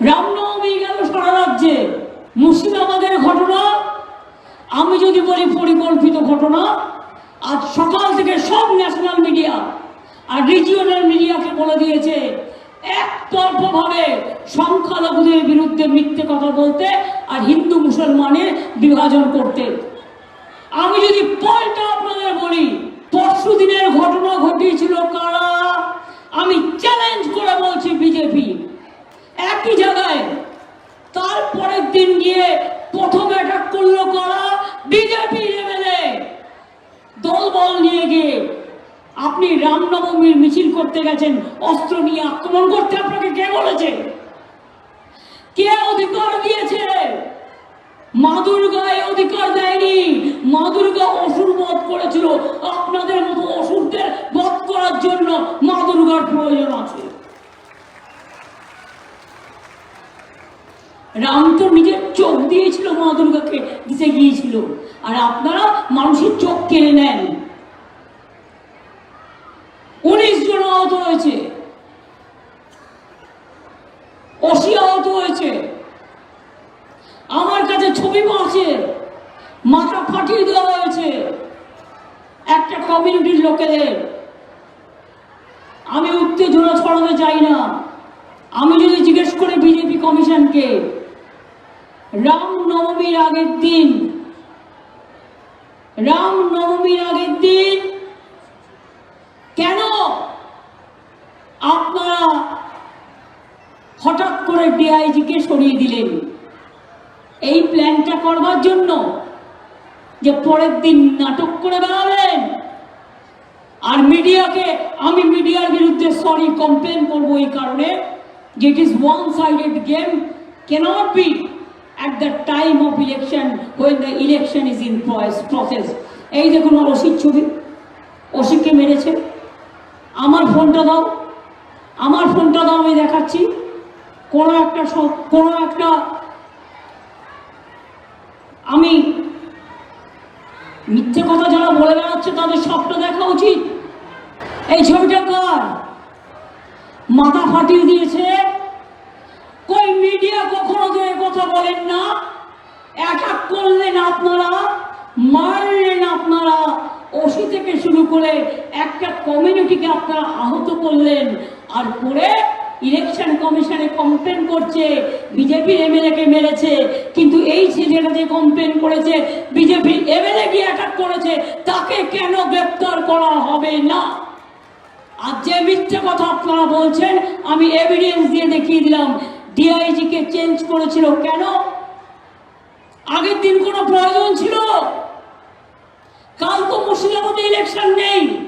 রামনবমী গেল সারা রাজ্যে। মুর্শিদাবাদের ঘটনা, আমি যদি বলি পরিকল্পিত ঘটনা, আজ সকাল থেকে সব ন্যাশনাল মিডিয়া আর রিজিওনাল মিডিয়াকে বলে দিয়েছে, একতরফভাবে সংখ্যালঘুদের বিরুদ্ধে মিথ্যে কথা বলতে আর হিন্দু মুসলমানের বিভাজন করতে। আমি যদি পলটা আপনাদের বলি, পরশু দিনের ঘটনা ঘটিয়েছিল কারা? আমি চ্যালেঞ্জ করে বলছি বিজেপি একই জায়গায় তারপরের দিন গিয়ে প্রথম অ্যাটাক করল কারা বিজেপি এমএলএ, দলবল নিয়ে গিয়ে আপনি রামনবমীর মিছিল করতে গেছেন, অস্ত্র নিয়ে আক্রমণ করতে আপনাকে কে বলেছে? কে অধিকার দিয়েছে? মা দুর্গায় অধিকার দেয়নি। মা দুর্গা অসুর বধ করেছিল। আপনাদের মতো অসুরদের বধ করার জন্য মা দুর্গার প্রয়োজন আছে রাম তো নিজের চোখ দিয়েছিল মা দুর্গাকে, দিতে গিয়েছিল। আর আপনারা মানুষের চোখ কেড়ে নেন। উনিশ জন আহত হয়েছে। অসি আহত হয়েছে। আমার কাছে ছবি আছে। মাথা ফাটিয়ে দেওয়া হয়েছে। একটা কমিউনিটির লোকেদের। আমি উত্তেজনা ছড়াতে চাই না। আমি যদি জিজ্ঞেস করি বিজেপি কমিশনকে রাম নবমীর আগের দিন রাম নবমীর আগের দিন কেন আপনারা হঠাৎ করে ডিআইজিকে সরিয়ে দিলেন? এই প্ল্যানটা করবার জন্য যে পরের দিন নাটক করে বেড়াবেন? আর মিডিয়াকে, আমি মিডিয়ার বিরুদ্ধে সরি, কমপ্লেন করব এই কারণে যে it is one sided game cannot be. At the time of election, when the election is in process. এই দেখুন আমার অসির ছবি অসিককে মেরেছে। আমার ফোনটা দাও। আমার ফোনটা দাও, আমি দেখাচ্ছি। কোনো একটা কোনো একটা আমি মিথ্যে কথা যারা বলে বেড়াচ্ছে, তাদের সবটা দেখা উচিত। এই ছবিটা কার? মাথা ফাটিয়ে দিয়েছে কই মিডিয়া কখনো তো এ কথা বলেন না। অ্যাটাক করলেন আপনারা, মারলেন আপনারা। ওসি থেকে শুরু করে একটা কমিউনিটিকে আপনারা আহত করলেন। আর করে ইলেকশন কমিশনে কমপ্লেন করছে বিজেপির এমএলএ কে মেরেছে। কিন্তু এই ছেলেটা যে কমপ্লেন করেছে বিজেপির এমএলএ গিয়ে অ্যাটাক করেছে, তাকে কেন গ্রেপ্তার করা হবে না? আর যে মিথ্যে কথা আপনারা বলছেন, আমি এভিডেন্স দিয়ে দেখিয়ে দিলাম। ডিআইজি কে চেঞ্জ করেছিল। কেন? আগের দিন কোনো প্রয়োজন ছিল? কাল তো মুর্শিদাবাদে ইলেকশন নেই।